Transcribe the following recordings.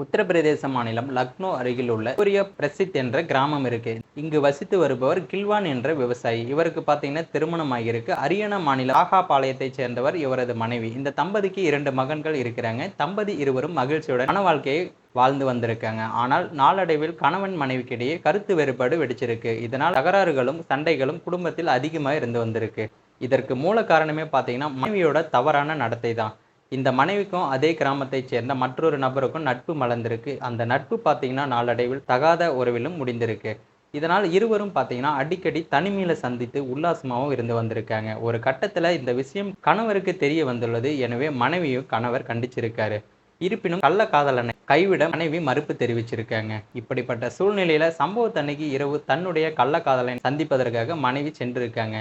உத்தரப்பிரதேச மாநிலம் லக்னோ அருகில் உள்ள சூரிய பிரசித் என்ற கிராமம் இருக்கு. இங்கு வசித்து வருபவர் கில்வான் என்ற விவசாயி. இவருக்கு பார்த்தீங்கன்னா திருமணம் ஆகியிருக்கு. ஹரியானா மாநில ஆகா பாளையத்தைச் சேர்ந்தவர் இவரது மனைவி. இந்த தம்பதிக்கு இரண்டு மகன்கள் இருக்கிறாங்க. தம்பதி இருவரும் மகிழ்ச்சியுடன் மன வாழ்க்கையை வாழ்ந்து வந்திருக்காங்க. ஆனால் நாளடைவில் கணவன் மனைவிக்கிடையே கருத்து வேறுபாடு வெடிச்சிருக்கு. இதனால் தகராறுகளும் சண்டைகளும் குடும்பத்தில் அதிகமாக இருந்து வந்திருக்கு. இதற்கு மூல காரணமே பார்த்தீங்கன்னா மனைவியோட தவறான நடத்தை தான் இந்த மனைவிக்கும் அதே கிராமத்தைச் சேர்ந்த மற்றொரு நபருக்கும் நட்பு மலர்ந்திருக்கு. அந்த நட்பு பார்த்தீங்கன்னா நாளடைவில் தகாத உறவிலும் முடிந்திருக்கு. இதனால் இருவரும் பார்த்தீங்கன்னா அடிக்கடி தனிமையில சந்தித்து உல்லாசமாகவும் இருந்து வந்திருக்காங்க. ஒரு கட்டத்தில் இந்த விஷயம் கணவருக்கு தெரிய வந்துள்ளது. எனவே மனைவியும் கணவர் கண்டிச்சிருக்காரு. இருப்பினும் கள்ள காதலனை கைவிட மனைவி மறுப்பு தெரிவிச்சிருக்காங்க. இப்படிப்பட்ட சூழ்நிலையில சம்பவத்தன்னைக்கு இரவு தன்னுடைய கள்ள காதலனை சந்திப்பதற்காக மனைவி சென்றிருக்காங்க.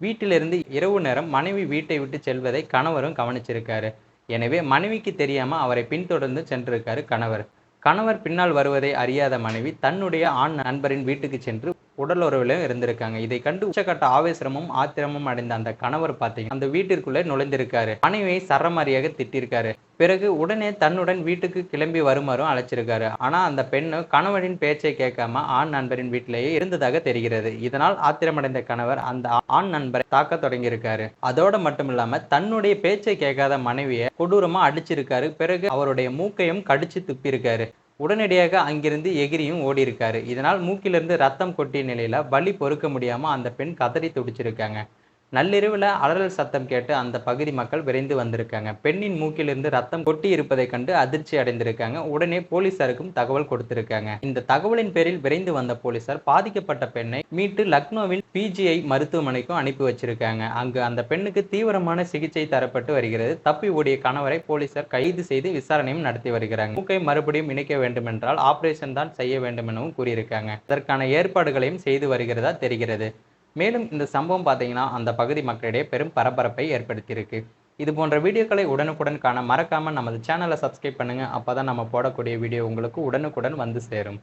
வீட்டிலிருந்து இரவு நேரம் மனைவி வீட்டை விட்டு செல்வதை கணவரும் கவனிச்சிருக்காரு. எனவே மனைவிக்கு தெரியாம அவரை பின்தொடர்ந்து சென்றிருக்காரு கணவர். கணவர் பின்னால் வருவதை அறியாத மனைவி தன்னுடைய ஆண் நண்பரின் வீட்டுக்கு சென்று உடல் உறவிலும் இருந்திருக்காங்க. இதை கண்டு உச்சக்கட்ட ஆவேசமும் ஆத்திரமும் அடைந்த அந்த கணவர் பார்த்தீங்க அந்த வீட்டிற்குள்ளே நுழைந்திருக்காரு. மனைவியை சரமாரியாக திட்டிருக்காரு. பிறகு உடனே தன்னுடன் வீட்டுக்கு கிளம்பி வருமாறும் அழைச்சிருக்காரு. ஆனா அந்த பெண்ணு கணவனின் பேச்சை கேட்காம ஆண் நண்பரின் வீட்டிலேயே இருந்ததாக தெரிகிறது. இதனால் ஆத்திரமடைந்த கணவர் அந்த ஆண் நண்பரை தாக்க தொடங்கியிருக்காரு. அதோட மட்டும் இல்லாம தன்னுடைய பேச்சை கேட்காத மனைவியை கொடூரமா அடிச்சிருக்காரு. பிறகு அவருடைய மூக்கையும் கடிச்சு துப்பியிருக்காரு. உடனடியாக அங்கிருந்து எகிரியும் ஓடி இருக்காரு இதனால் மூக்கிலிருந்து ரத்தம் கொட்டிய நிலையில வலி பொறுக்க முடியாம அந்த பெண் கதறி துடிச்சிருக்காங்க. நள்ளிரவில் அலறல் சத்தம் கேட்டு அந்த பகுதி மக்கள் விரைந்து வந்திருக்காங்க. பெண்ணின் மூக்கிலிருந்து ரத்தம் கொட்டி இருப்பதை கண்டு அதிர்ச்சி அடைந்திருக்காங்க. உடனே போலீசாருக்கும் தகவல் கொடுத்திருக்காங்க. இந்த தகவலின் பேரில் விரைந்து வந்த போலீசார் பாதிக்கப்பட்ட பெண்ணை மீட்டு லக்னோவில் பிஜிஐ மருத்துவமனைக்கும் அனுப்பி வச்சிருக்காங்க. அங்கு அந்த பெண்ணுக்கு தீவிரமான சிகிச்சை தரப்பட்டு வருகிறது. தப்பி ஓடிய கணவரை போலீசார் கைது செய்து விசாரணையும் நடத்தி வருகிறாங்க. மூக்கை மறுபடியும் இணைக்க வேண்டுமென்றால் ஆபரேஷன் தான் செய்ய வேண்டும் எனவும் கூறியிருக்காங்க. அதற்கான ஏற்பாடுகளையும் செய்து வருகிறதா தெரிகிறது. மேலும் இந்த சம்பவம் பார்த்தீங்கன்னா அந்த பகுதி மக்களிடையே பெரும் பரபரப்பை ஏற்படுத்தியிருக்கு. இது போன்ற வீடியோக்களை உடனுக்குடன் காண மறக்காமல் நமது சேனலை சப்ஸ்கிரைப் அப்போ தான் நம்ம போடக்கூடிய வீடியோ உங்களுக்கு உடனுக்குடன் வந்து சேரும்.